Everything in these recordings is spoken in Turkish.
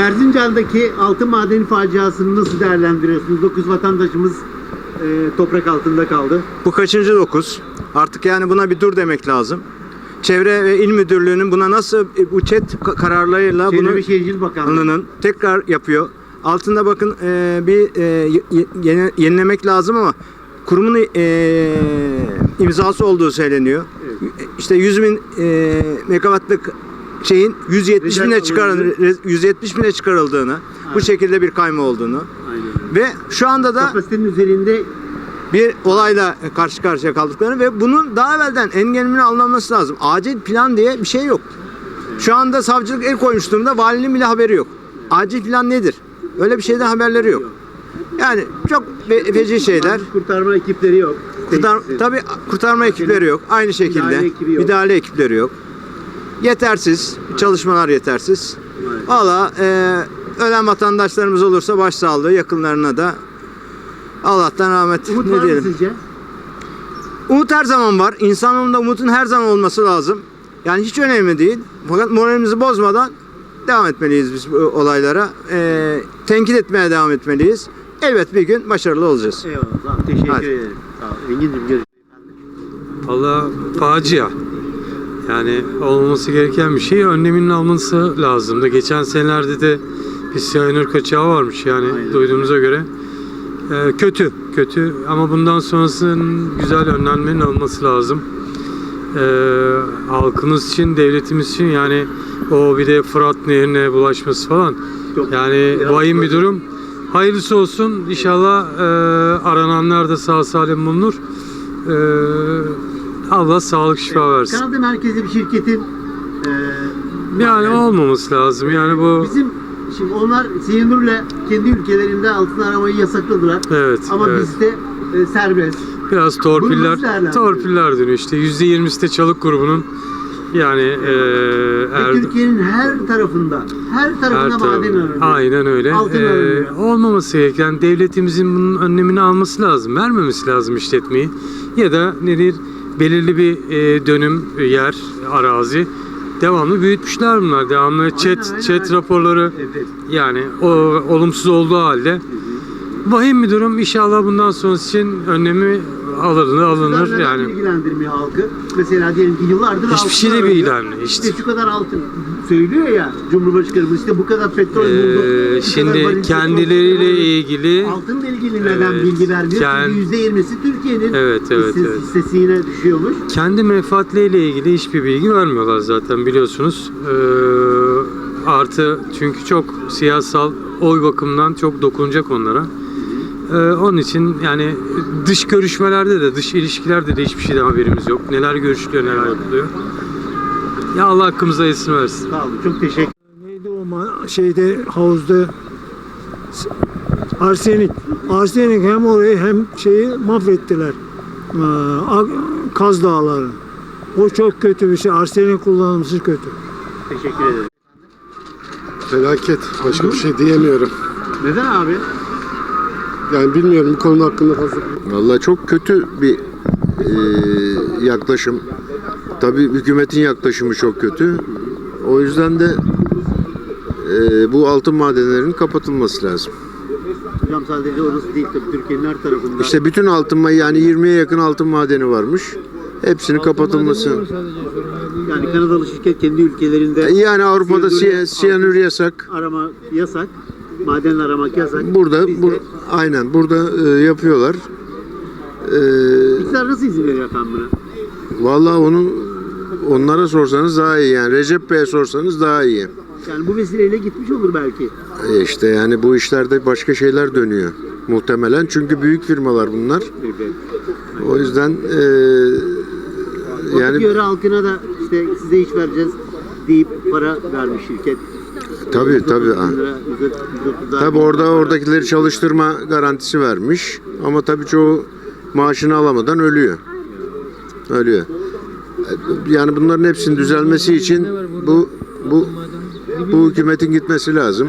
Erzincan'daki altın madeni faciasını nasıl değerlendiriyorsunuz? 9 vatandaşımız e, toprak altında kaldı. Bu kaçıncı dokuz? Artık yani buna bir dur demek lazım. Çevre ve İl Müdürlüğü'nün buna nasıl e, bu çet ka- kararlarıyla Çevre bunu ve Şehircilik Bakanlığı. Bakanlığı'nın tekrar yapıyor. Altında bakın e, bir e, ye- yeni- yenilemek lazım ama kurumun e, imzası olduğu söyleniyor. İşte 100 bin e, megawattlık şeyin 170 Rezerv bine çıkarıl alındı. 170 bine çıkarıldığını, bu Evet. şekilde bir kayma olduğunu Aynen ve şu anda da Kapasitenin üzerinde bir olayla karşı karşıya kaldıklarını ve bunun daha evvelden engelimini alınması lazım. Acil plan diye bir şey yok. Şu anda savcılık el koymuş durumda valinin bile haberi yok. Acil plan nedir? Öyle bir şeyden haberleri yok. Yani çok fe- feci şeyler. kurtarma ekipleri yok. Kurtar, tabii kurtarma ekipleri yok. Aynı şekilde müdahale ekipleri yok. Yetersiz. Çalışmalar yetersiz. Valla e, ölen vatandaşlarımız olursa başsağlığı yakınlarına da Allah'tan rahmet Umut ne var mı diyelim. sizce? Umut her zaman var. İnsanın da umutun her zaman olması lazım. Yani hiç önemli değil. Fakat moralimizi bozmadan devam etmeliyiz biz bu olaylara. Ee, tenkit etmeye devam etmeliyiz. Elbet bir gün başarılı olacağız. Eyvallah. Tamam, teşekkür Hadi. ederim. Sağ ol. Engin'cim görüşürüz. Valla facia. Yani olmaması gereken bir şey önleminin alınması lazımdı. Geçen senelerde de bir siyanür kaçağı varmış yani Aynen. duyduğumuza göre. Ee, kötü, kötü ama bundan sonrasının güzel önlenmenin alınması lazım. Ee, halkımız için, devletimiz için yani o bir de Fırat Nehri'ne bulaşması falan. Çok Yani vahim bir durum. Hayırlısı olsun. İnşallah e, arananlar da sağ salim bulunur. E, Allah sağlık şifa versin. Kanada merkezli bir şirketin e, Yani olmaması lazım. Yani bu Bizim şimdi onlar Siyanur'la kendi ülkelerinde altın aramayı yasakladılar. evet, Ama evet. bizde e, serbest. biraz Bunu torpiller nasıl değerlendiriyorsun? torpiller dönüyor işte. %20'si de çalık grubunun yani e, Ve Türkiye'nin her tarafında, her her tarafında tarafı- maden aranıyor. Aynen öyle. Altın Ee, aranıyor. olmaması gereken devletimizin bunun önlemini alması lazım. Vermemesi lazım işletmeyi. Ya da nedir belirli bir e, dönüm e, yer, arazi devamlı büyütmüşler bunlar. Devamlı chat aynen, chat aynen. raporları Evet. yani o olumsuz olduğu halde vahim bir durum. İnşallah bundan sonrası için önlemi alınır, alınır Sizler neden yani. bilgilendirmiyor halkı? Mesela diyelim ki yıllardır Hiçbir şey de bilgilenmiyor, hiç. İşte şu kadar altın söylüyor ya Cumhurbaşkanımız işte bu kadar petrol bulduk. Ee, şimdi kendileriyle ilgili Altınla ilgili neden Evet, bilgi vermiyor? kend- Çünkü %20'si Türkiye'nin Evet, evet, hisse- evet. hissesine düşüyormuş. kendi menfaatleriyle ilgili hiçbir bilgi vermiyorlar zaten biliyorsunuz. Ee, artı çünkü çok siyasal oy bakımından çok dokunacak onlara. Ee, onun için yani dış görüşmelerde de dış ilişkilerde de hiçbir şeyden haberimiz yok. Neler görüşülüyor neler yapılıyor. Ya Allah hakkımıza isim versin. Sağ olun. Çok teşekkür Neydi o ma- şeyde havuzda arsenik. Arsenik hem orayı hem şeyi mahvettiler. Ee, Ak- Kaz Dağları. O çok kötü bir şey. Arsenik kullanımsız kötü. Teşekkür ederim. Felaket. Başka bir şey diyemiyorum. Neden abi? Yani bilmiyorum bu konu hakkında fazla. Vallahi çok kötü bir e, yaklaşım. Tabii hükümetin yaklaşımı çok kötü. O yüzden de e, bu altın madenlerinin kapatılması lazım. Hocam sadece orası değil tabii Türkiye'nin her tarafında. İşte bütün altın yani 20'ye yakın altın madeni varmış. Hepsinin kapatılması. yani Kanadalı şirket kendi ülkelerinde Yani Avrupa'da siyanür yasak. arama yasak. Maden aramak yasak. Burada Bizde- bu, aynen burada e, yapıyorlar. E, İktidar nasıl izin veriyor efendim buna? vallahi onu onlara sorsanız daha iyi yani Recep Bey'e sorsanız daha iyi. Yani bu vesileyle gitmiş olur belki. E İşte yani bu işlerde başka şeyler dönüyor muhtemelen. Çünkü büyük firmalar bunlar. Evet. O yüzden e, Yani yöre halkına da işte size iş vereceğiz deyip para vermiş şirket. tabii tabii. 130 ha. bin lira, 130 Tabii orada oradakileri çalıştırma garantisi vermiş. Ama tabii çoğu maaşını alamadan ölüyor. Ölüyor. Yani bunların hepsinin düzelmesi için bu bu bu hükümetin gitmesi lazım.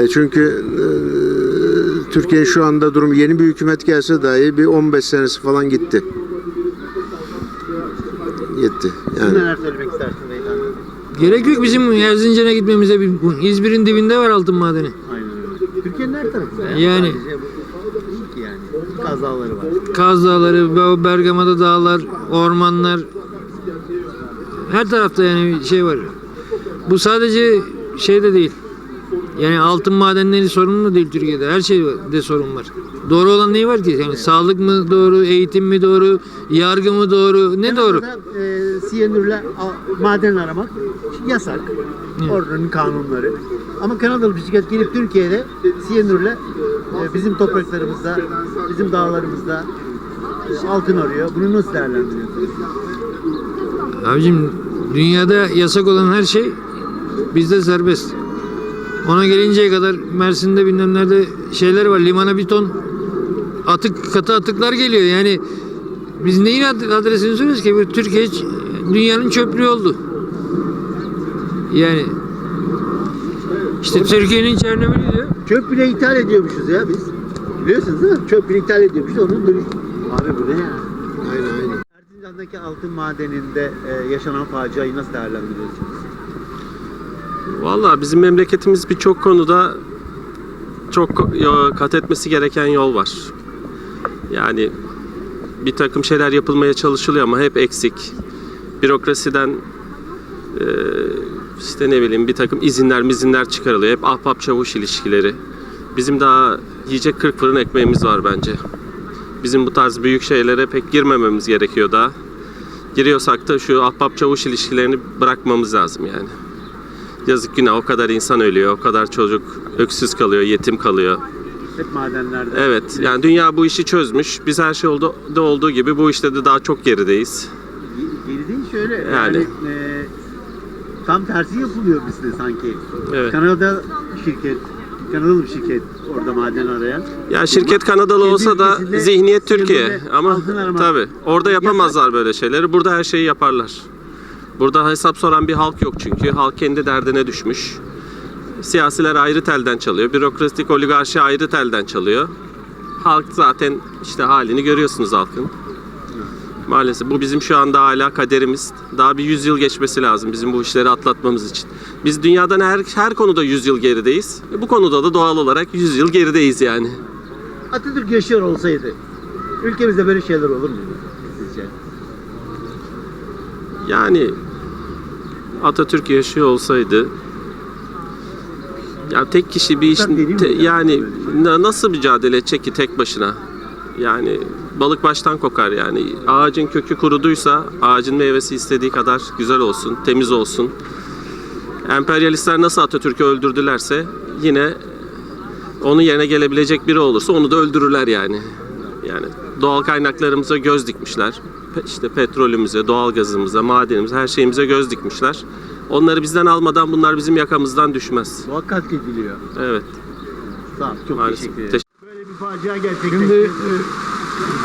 E, çünkü e, Türkiye'nin şu anda durum yeni bir hükümet gelse dahi bir 15 senesi falan gitti. Gitti. Yani neler söylemek beyefendi? Gerek yok bizim Erzincan'a gitmemize. Bir- İzmir'in dibinde var altın madeni. Aynen öyle. Türkiye'nin her tarafında. Yani. Sadece bu değil ki yani. Kaz Dağları var. Kaz Dağları, Be- Bergama'da dağlar, ormanlar. Her tarafta yani şey var. Bu sadece şeyde değil. Yani altın madenleri sorunu değil Türkiye'de. Her şeyde sorun var. Doğru olan neyi var ki? Yani sağlık mı doğru, eğitim mi doğru, yargı mı doğru, ne doğru? Kanada'da e, siyanürle maden aramak yasak. Oranın kanunları. Ama Kanadalı bir şirket gelip Türkiye'de siyanürle bizim topraklarımızda, bizim dağlarımızda e, altın arıyor. Bunu nasıl değerlendiriyorsunuz? Abicim dünyada yasak olan her şey bizde serbest. Ona gelinceye kadar Mersin'de bilmem nerede şeyler var. Limana bir ton atık katı atıklar geliyor. Yani biz neyin ad- adresini söylüyoruz ki? Türkiye dünyanın çöplüğü oldu. Yani işte Türkiye'nin Çernobil diyor. Çöp bile ithal ediyormuşuz ya biz. Biliyorsunuz değil mi? Çöp bile ithal ediyormuşuz. Onun dönüş... Abi bu ne ya? Aynen aynen. Erzincan'daki altın madeninde e, yaşanan faciayı nasıl değerlendiriyorsunuz? Valla bizim memleketimiz birçok konuda çok yo- kat etmesi gereken yol var. Yani bir takım şeyler yapılmaya çalışılıyor ama hep eksik. Bürokrasiden eee, işte ne bileyim bir takım izinler mizinler çıkarılıyor. Hep ahbap çavuş ilişkileri. Bizim daha yiyecek 40 fırın ekmeğimiz var bence. Bizim bu tarz büyük şeylere pek girmememiz gerekiyor daha. Giriyorsak da şu ahbap çavuş ilişkilerini bırakmamız lazım yani. Yazık günah o kadar insan ölüyor, o kadar çocuk öksüz kalıyor, yetim kalıyor. Hep madenlerde. Evet yani dünya bu işi çözmüş. Biz her şey oldu, da olduğu gibi bu işte de daha çok gerideyiz. Geri değil şöyle yani, Yani. e, tam tersi yapılıyor bizde sanki. Evet. Kanada şirket, Kanadalı bir şirket orada maden arayan. Ya şirket Kanadalı Kendi olsa da ülkesinde zihniyet Türkiye ama altın tabi orada yapamazlar böyle şeyleri. Burada her şeyi yaparlar. Burada hesap soran bir halk yok çünkü. Halk kendi derdine düşmüş. Siyasiler ayrı telden çalıyor. Bürokratik oligarşi ayrı telden çalıyor. Halk zaten işte halini görüyorsunuz halkın. Maalesef bu bizim şu anda hala kaderimiz. Daha bir 100 yıl geçmesi lazım bizim bu işleri atlatmamız için. Biz dünyadan her, her konuda 100 yıl gerideyiz. Bu konuda da doğal olarak 100 yıl gerideyiz yani. Atatürk yaşıyor olsaydı ülkemizde böyle şeyler olur sizce? Yani Atatürk yaşıyor olsaydı ya tek kişi bir iş te- yani na- nasıl mücadele edecek ki tek başına? Yani balık baştan kokar yani. Ağacın kökü kuruduysa ağacın meyvesi istediği kadar güzel olsun, temiz olsun. Emperyalistler nasıl Atatürk'ü öldürdülerse yine onun yerine gelebilecek biri olursa onu da öldürürler yani. Yani doğal kaynaklarımıza göz dikmişler. İşte petrolümüze, doğalgazımıza, madenimize, her şeyimize göz dikmişler. Onları bizden almadan bunlar bizim yakamızdan düşmez. Doğa katlediliyor. Evet, Sağ ol, çok maalesef. teşekkür ederim. Böyle bir facia gerçekleşti. Şimdi e,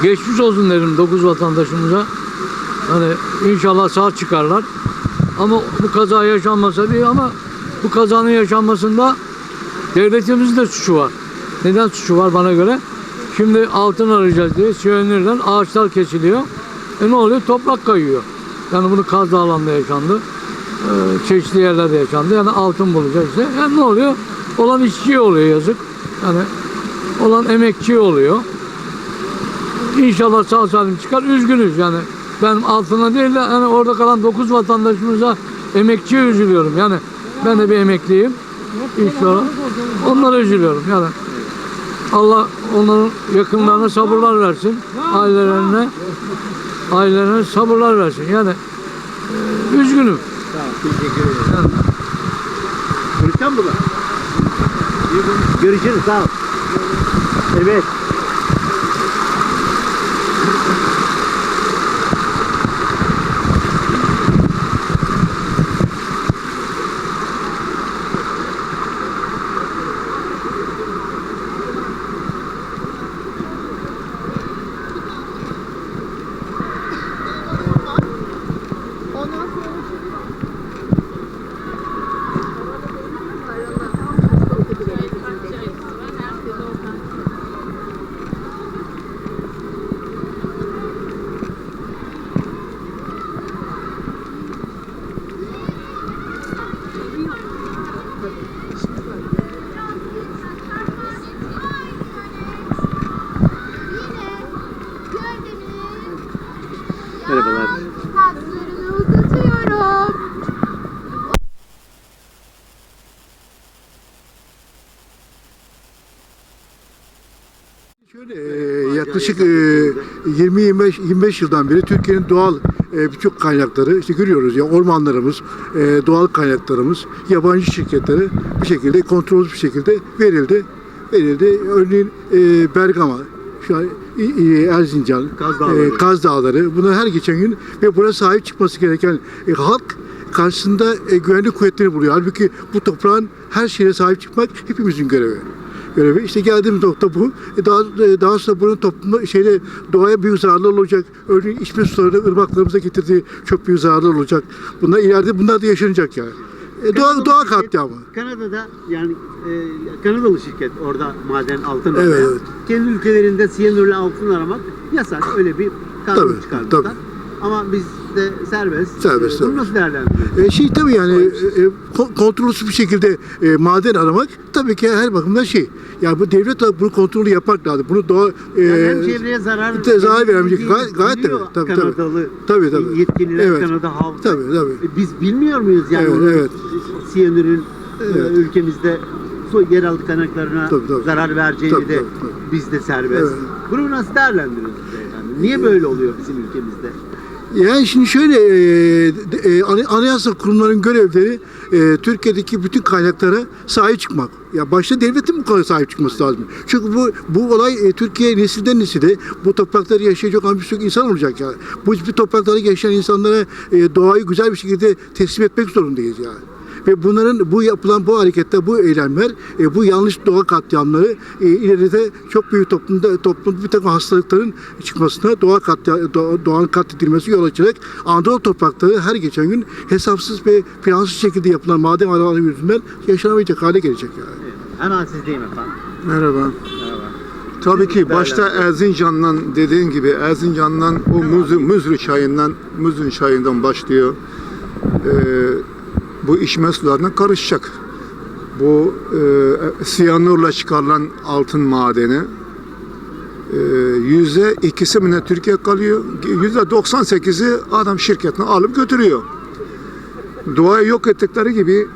geçmiş olsun derim 9 vatandaşımıza. Hani inşallah sağ çıkarlar. Ama bu kaza yaşanmasa değil ama bu kazanın yaşanmasında devletimizin de suçu var. Neden suçu var bana göre? Şimdi altın arayacağız diye Siyanür'den ağaçlar kesiliyor. E ne oluyor? Toprak kayıyor. Yani bunu Kaz Dağları'nda yaşandı. Ee, çeşitli yerlerde yaşandı. Yani altın bulacağız işte. Yani ne oluyor? Olan işçiye oluyor yazık. Yani olan emekçi oluyor. İnşallah sağ salim çıkar. Üzgünüz yani. Ben altına değil de hani orada kalan 9 vatandaşımıza emekçiye üzülüyorum. Yani ben de bir emekliyim. İnşallah. Onlara üzülüyorum yani. Allah onların yakınlarına sabırlar versin. Ailelerine ailelerine sabırlar versin. Yani e, üzgünüm. Ol, teşekkür ederim. Mı lan? Görüşürüz, sağ ol. Evet. Yaklaşık e, 20-25 25 yıldan beri Türkiye'nin doğal e, birçok kaynakları işte görüyoruz ya ormanlarımız, e, doğal kaynaklarımız yabancı şirketlere bir şekilde kontrolsüz bir şekilde verildi. Verildi. Örneğin e, Bergama, şu an e, e, Erzincan, Kaz Dağları. e, Kaz Dağları bunlar her geçen gün ve buna sahip çıkması gereken e, halk karşısında e, güvenlik kuvvetleri buluyor. Halbuki bu toprağın her şeye sahip çıkmak hepimizin görevi görevi. İşte geldiğimiz nokta bu. E, Daha e, daha sonra bunun toplumda şeyde doğaya büyük zararlar olacak. Örneğin içme sularını ırmaklarımıza getirdiği çok büyük zararlar olacak. Bunlar ileride bunlar da yaşanacak yani. E, doğa, doğa katliamı. Kanada'da yani e, Kanadalı şirket orada maden altın Evet, arıyor. evet. Kendi ülkelerinde siyanürle altın aramak yasak. Öyle bir kanun Tabii, çıkarmışlar. tabii. Ama bizde serbest. Serbest, E, Bunu tabii. nasıl değerlendiriyorsunuz? E, şey tabii yani e, e, ko- kontrolsüz bir şekilde e, maden aramak tabii ki her bakımdan şey. Yani bu devlet de bunu kontrolü yapmak lazım. Bunu doğa e, Yani hem çevreye zarar de- zarar verebileceğini Gayet- gayet biliyor tabii, tabii, tabii. Kanadalı Tabii, tabii. yetkililer, Evet. Kanada halkı. Tabii, tabii. E, Biz bilmiyor muyuz yani Evet, onun evet. siyanürün e, Evet. ülkemizde su yeraltı kaynaklarına Tabii, tabii. zarar vereceğini Tabii, de tabii, tabii. bizde serbest. Evet. Bunu nasıl değerlendiriyorsunuz beyefendi? Niye böyle oluyor bizim ülkemizde? Yani şimdi şöyle e, e, ana- anayasa kurumlarının görevleri e, Türkiye'deki bütün kaynaklara sahip çıkmak. Ya başta devletin bu kadar sahip çıkması lazım. Çünkü bu bu olay e, Türkiye nesilden nesile bu toprakları yaşayacak olan birçok insan olacak yani. Bu bir toprakları yaşayan insanlara e, doğayı güzel bir şekilde teslim etmek zorundayız yani. Ve bunların bu yapılan bu hareketler, bu eylemler, e, bu yanlış doğa katliamları e, ileride çok büyük toplumda toplumda bir takım hastalıkların çıkmasına, doğa katlia, doğa- doğanın katledilmesi yol açarak Anadolu toprakları her geçen gün hesapsız ve plansız şekilde yapılan maden araları yüzünden yaşanamayacak hale gelecek yani. Hemen sizdeyim efendim. Merhaba. Tabii ki başta Erzincan'dan dediğin gibi Erzincan'dan o Muzru, Muzru çayından Muzru çayından başlıyor. Ee, bu içme sularına karışacak. Bu e, siyanurla çıkarılan altın madeni e, yüzde ikisi mi ne Türkiye kalıyor? Yüzde 98'i adam şirketine alıp götürüyor. Doğayı yok ettikleri gibi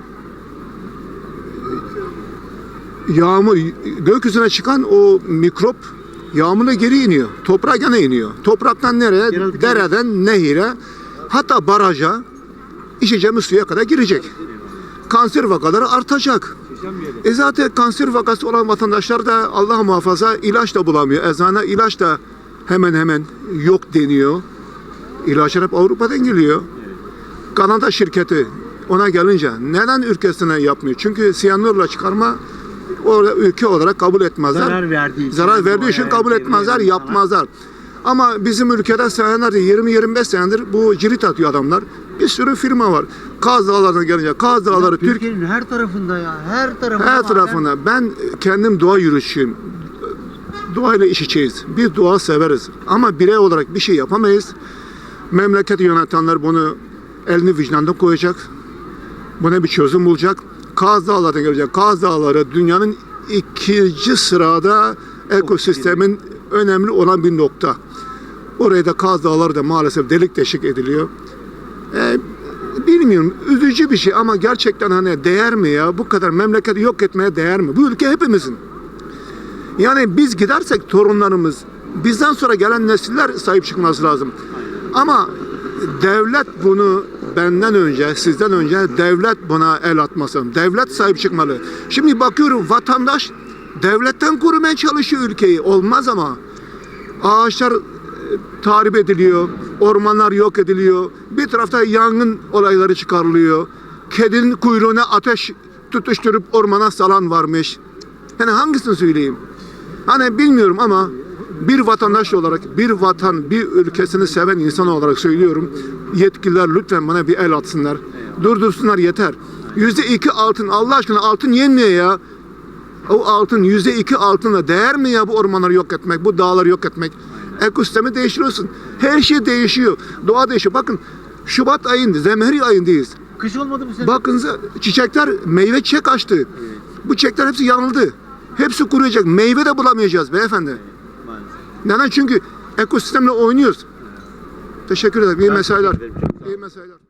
yağmur gökyüzüne çıkan o mikrop yağmurla geri iniyor. Toprağa gene iniyor. Topraktan nereye? Dereden nehire hatta baraja içeceğimiz suya kadar girecek. Kanser vakaları artacak. E zaten kanser vakası olan vatandaşlar da Allah muhafaza ilaç da bulamıyor. Eczane ilaç da hemen hemen yok deniyor. İlaçlar hep Avrupa'dan geliyor. Kanada şirketi ona gelince neden ülkesine yapmıyor? Çünkü siyanürle çıkarma orada ülke olarak kabul etmezler. Zarar verdiği için. Zarar verdiği için kabul etmezler, yapmazlar. Ama bizim ülkede senelerdir 20-25 senedir bu cirit atıyor adamlar. Bir sürü firma var. Kaz Dağları'na gelince Kaz Dağları Türk Türkiye'nin her tarafında ya. Her tarafında. her maden. tarafına. Ben kendim doğa yürüyüşüyüm. Doğayla iş içeyiz. Biz doğa severiz. Ama birey olarak bir şey yapamayız. Memleketi yönetenler bunu elini vicdanında koyacak. Buna bir çözüm bulacak. Kaz Dağları'na gelecek. Kaz Dağları dünyanın ikinci sırada ekosistemin önemli olan bir nokta. Oraya da Kaz Dağları da maalesef delik deşik ediliyor. Ee, bilmiyorum üzücü bir şey ama gerçekten hani değer mi ya bu kadar memleketi yok etmeye değer mi? Bu ülke hepimizin. Yani biz gidersek torunlarımız bizden sonra gelen nesiller sahip çıkması lazım. Ama devlet bunu benden önce, sizden önce devlet buna el atması. Devlet sahip çıkmalı. Şimdi bakıyorum vatandaş devletten korumaya çalışıyor ülkeyi. Olmaz ama. Ağaçlar e, tahrip ediliyor, ormanlar yok ediliyor. Bir tarafta yangın olayları çıkarılıyor. Kedinin kuyruğuna ateş tutuşturup ormana salan varmış. Yani hangisini söyleyeyim? Hani bilmiyorum ama bir vatandaş olarak, bir vatan, bir ülkesini seven insan olarak söylüyorum. Yetkililer lütfen bana bir el atsınlar. Durdursunlar yeter. Yüzde iki altın, Allah aşkına altın yenmiyor ya. O altın yüzde iki altına değer mi ya bu ormanları yok etmek, bu dağları yok etmek? Ekosistemi değiştiriyorsun. Her şey değişiyor. Doğa değişiyor. Bakın Şubat ayında, zemheri ayındayız. Kış olmadı bu sene. Bakınız çiçekler meyve çiçek açtı. Bu çiçekler hepsi yanıldı. Hepsi kuruyacak. Meyve de bulamayacağız beyefendi. Maalesef. Neden? Çünkü ekosistemle oynuyoruz. Teşekkür ederim. İyi mesailer. İyi mesailer.